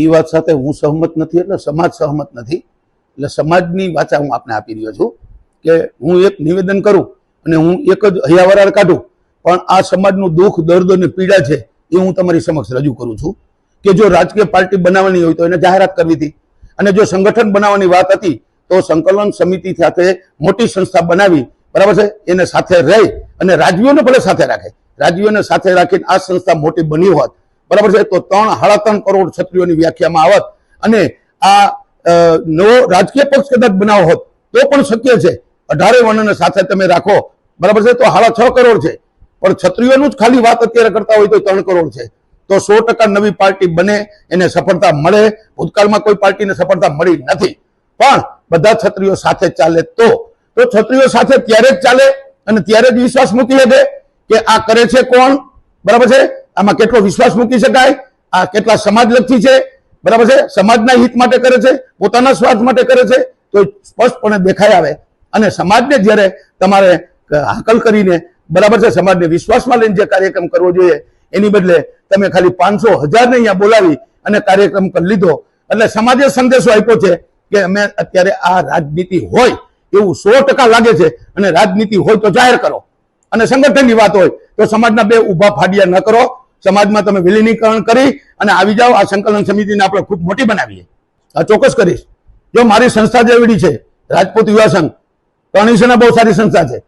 એ વાત સાથે હું સહમત નથી, એટલે સમાજ સહમત નથી. એટલે સમાજની વાચા હું આપને આપી રહ્યો છું કે હું એક નિવેદન કરું અને હું એક જ હૈયાવરાળ કાઢું, પણ આ સમાજનું દુઃખ, દર્દ અને પીડા છે એ હું તમારી સમક્ષ રજૂ કરું છું કે જો રાજકીય પાર્ટી બનાવવાની હોય તો એને જાહેરાત કરવી હતી. અને જો સંગઠન બનાવવાની વાત હતી તો સંકલન સમિતિ સાથે મોટી સંસ્થા બનાવી, બરાબર છે? એને સાથે રહી અને રાજવીઓને ભલે સાથે રાખે. રાજવીઓને સાથે રાખીને આ સંસ્થા મોટી બની હોત બરાબર છે? તો ત્રણ સાડા ત્રણ કરોડ ક્ષત્રિયોની વ્યાખ્યામાં આવત. અને આ નવો રાજકીય પક્ષ કદાચ બનાવો હોત, તો પણ શક્ય છે. અઢારે વર્ણને સાથે તમે રાખો. બરાબર છે? તો સાડા છ કરોડ છે. પણ ક્ષત્રિયોનું જ ખાલી વાત અત્યારે કરતા હોય તો ત્રણ કરોડ છે. તો સો ટકા નવી પાર્ટી બને, એને સફળતા મળે. ભૂતકાળમાં કોઈ પાર્ટીને સફળતા મળી નથી. પણ બધા ક્ષત્રિયો સાથે ચાલે તો. તો ક્ષત્રિયો સાથે ત્યારે જ ચાલે અને ત્યારે જ વિશ્વાસ મૂકી શકે કે આ કરે છે કોણ? બરાબર છે? આમાં કેટલો વિશ્વાસ મૂકી શકાય? આ કેટલા સમાજલક્ષી છે? બરાબર છે? સમાજના હિત માટે કરે છે? પોતાના સ્વાર્થ માટે કરે છે? તો સ્પષ્ટપણે દેખાઈ આવે. અને સમાજને જ્યારે તમારે હાકલ કરીને બરાબર છે, સમાજને વિશ્વાસમાં લઈને જે કાર્યક્રમ કરવો જોઈએ, એની બદલે તમે ખાલી પાંચસો હજારને અહીંયા બોલાવી અને કાર્યક્રમ કરી લીધો. એટલે સમાજે સંદેશો આપ્યો છે કે અમે અત્યારે આ રાજનીતિ હોય, એવું સો ટકા લાગે છે, અને રાજનીતિ હોય તો જાહેર કરો. અને સંગઠનની વાત હોય તો સમાજના બે ઊભા ફાડિયા ન કરો. સમાજમાં તમે વિલીનીકરણ કરી અને આવી જાઓ, આ સંકલન સમિતિને આપણે ખૂબ મોટી બનાવીએ. આ ચોક્કસ કરીશ. જો મારી સંસ્થા જેવડી છે, રાજપૂત યુવા સંઘ ટર્નિશનના બહુ સારી સંસ્થા છે.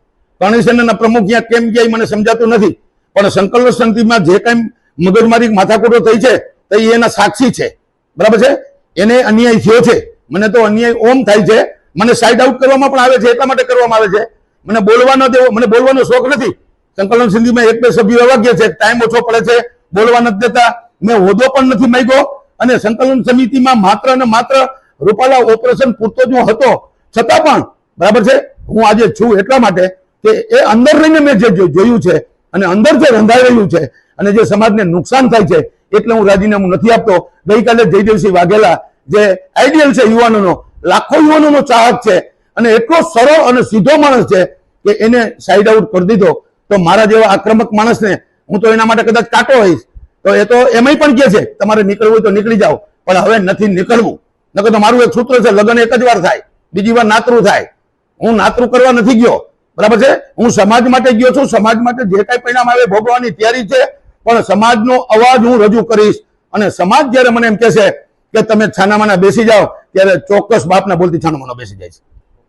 ટર્નિશનના પ્રમુખ ક્યાં કેમ ગયા મને સમજાતું નથી. પણ સંકલન સમિતિમાં જે કાંઈ મગજમારી માથાકૂટો થઈ છે, તો એ એના સાક્ષી છે. બરાબર છે? એને અન્યાય થયો છે. મને તો અન્યાય ઓમ થાય છે. મને સાઇડ આઉટ કરવામાં પણ આવે છે, એટલા માટે કરવામાં આવે છે. મને બોલવાનો દેવો, મને બોલવાનો શોખ નથી. સંકલન સિંધીમાં એક બે સભ્યો એવા કે છે ટાઈમ ઓછો પડે છે, બોલવા નથી દેતા. મેં હોદ્દો પણ નથી માંગ્યો અને સંકલન સમિતિમાં માત્ર ને માત્ર રૂપાલા ઓપરેશન પૂરતો જ હતો. છતાં પણ, બરાબર છે, હું આજે છું એટલા માટે કે એ અંદર રહીને મેં જે જોયું છે અને અંદર જે રંધાઈ રહ્યું છે અને જે સમાજને નુકસાન થાય છે એટલે હું રાજીનામું નથી આપતો. ગઈકાલે જયદેવસિંહ વાઘેલા જે આઈડિયલ છે યુવાનોનો, લાખો યુવાનોનો ચાહક છે અને એટલો સરળ અને સીધો માણસ છે કે એને સાઈડ આઉટ કરી દીધો. તો મારા જેવા આક્રમક માણસને હું તો એના માટે કદાચ કાટો હોઈશ. તો એ તો એમાંય પણ કહે છે, તમારે નીકળવું હોય તો નીકળી જાઓ, પણ હવે નથી નીકળવું. નકર તો મારું એક સૂત્ર છે, લગ્ન એક જ વાર થાય, બીજી વાર નાતરું થાય. હું નાતરું કરવા નથી ગયો. બરાબર છે? હું સમાજ માટે ગયો છું, સમાજ માટે જે કાંઈ પરિણામ આવે ભોગવવાની તૈયારી છે, પણ સમાજનો અવાજ હું રજૂ કરીશ. અને સમાજ જ્યારે મને એમ કહેશે કે તમે છાનામાના બેસી જાઓ, ત્યારે ચોક્કસ બાપના બોલતી છાનામાના બેસી જાય છે.